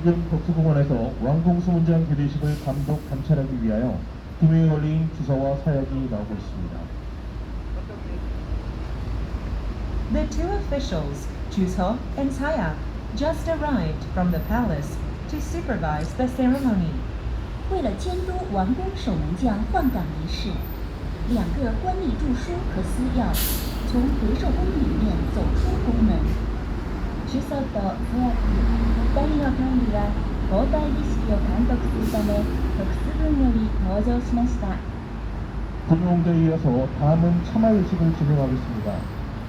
지금 덕수공원에서 왕궁 수문장 교대식을 감독 감찰하기 위하여 구명에 걸린 주사와 사약이 나오고 있습니다. The two officials, Chuseok and Sayak, just arrived from the palace to supervise the ceremony. 为了监督王宫守门将换岗仪式，两个官吏著书和司要从回寿宫里面走出宫门。 主ソと早く2人の幹部が交代儀式を監督するため特殊軍より登場しました。 군용대에 이어서 다음은 참화의식을 진행하겠습니다.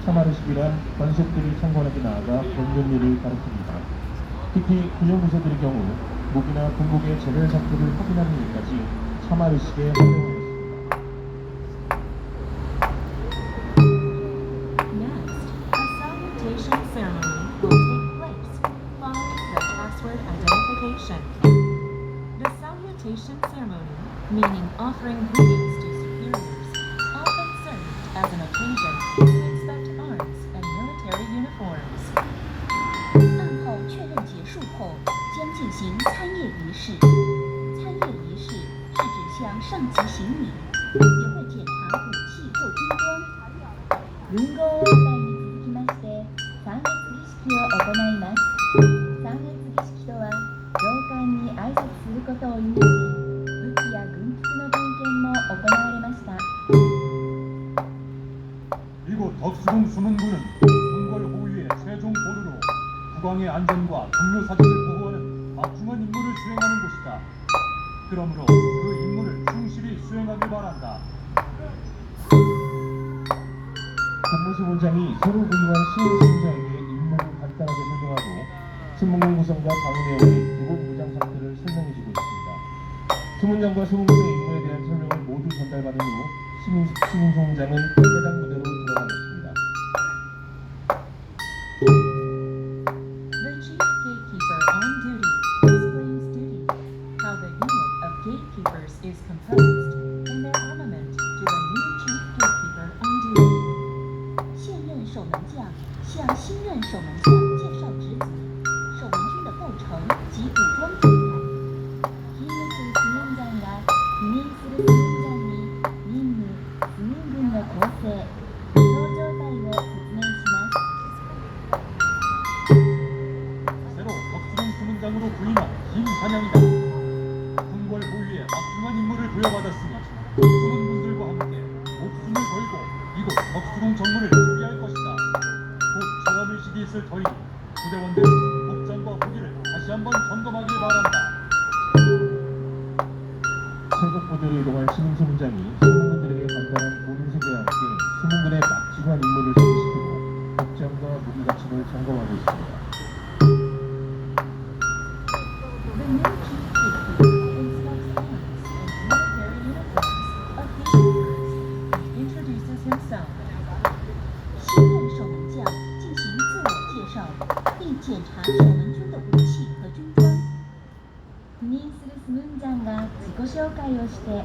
참화의식이란 관속들이 창관에게 나아가 변전일을 가리킵니다. 특히 군용부서들의 경우 무기나 군복의 재별 상태를 확인하는 일까지 참화의식에 활용하겠습니다. identification. The salutation ceremony, meaning offering greetings to superiors, often served as an occasion to inspect arms and military uniforms. 案后确认结束后，将进行参谒仪式。参谒仪式是指向上级行礼，也会检查武器或军装。文豪応対に続きまして参列儀式を行います。 ることを意味し、武器や軍服の点検も行われました。 이곳 덕수궁 수문군은 궁궐 호위의 최종 보루로 국왕의 안전과 종묘 사직을 보호하는 막중한 임무를 수행하는 곳이다. 그러므로 그 임무를 충실히 수행하길 바란다. 국무수문장이 서로 부임한 신수문장에 수문군 구성과 방위 내용의 기본 무장 상태를 설명해주고 있습니다. 수문장과 수문군의 임무에 대한 설명을 모두 전달받은 후 시민, 시민수문장은 해당 무대로 들어가겠습니다. The chief gatekeeper on duty explains duty, how the unit of gatekeepers is composed, and their armament to the new chief gatekeeper on duty. 现任守门将向新任守门将介绍职责、守门 국장과 김민수는 국장이 민미, 김민균과 함께 로저바이로 국면시닥. 것이다. 곧 조화물식이 있을 터이니 부대원들 복장과 무기를 한번 점검하길 바란다. 최고 부대로 이동한 시민수문장이 수문군들에게 간단한 보능세계와 함께 수문군의 막중한 임무를 실시키고 복장과 무기 갖춤을 점검하고 있습니다. 查守门军的武器和军装。赴任するスムンジャンが自己紹介をして